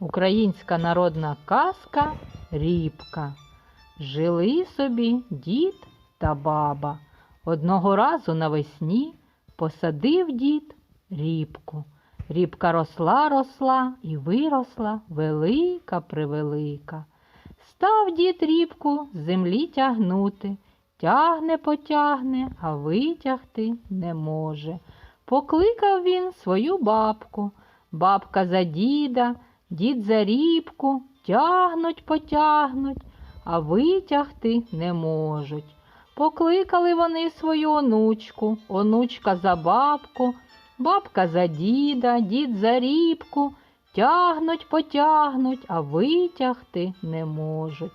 Українська народна казка Рібка. Жили собі дід та баба. Одного разу навесні посадив дід рібку. Рібка росла, росла і виросла велика превелика. Став дід рібку з землі тягнути. Тягне, потягне, а витягти не може. Покликав він свою бабку. Бабка за діда, дід за рібку, тягнуть, потягнуть, а витягти не можуть. Покликали вони свою онучку, онучка за бабку, бабка за діда, дід за рібку, тягнуть, потягнуть, а витягти не можуть.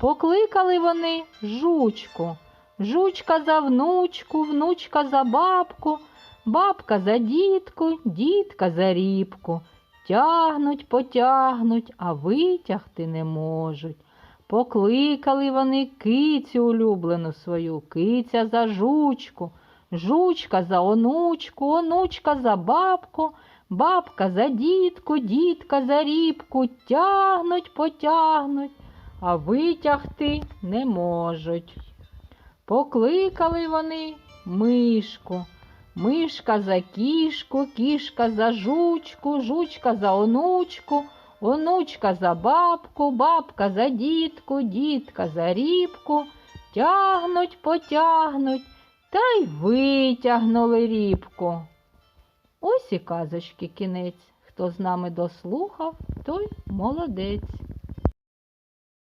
Покликали вони жучку, жучка за внучку, внучка за бабку, бабка за дітку, дітка за рібку. Тягнуть, потягнуть, а витягти не можуть. Покликали вони кицю улюблену свою, киця за жучку, жучка за онучку, онучка за бабку, бабка за дітку, дітка за рібку. Тягнуть, потягнуть, а витягти не можуть. Покликали вони мишку. Мишка за кішку, кішка за жучку, жучка за онучку, онучка за бабку, бабка за дітку, дітка за рібку. Тягнуть, потягнуть, та й витягнули рібку. Ось і казочки кінець. Хто з нами дослухав, той молодець.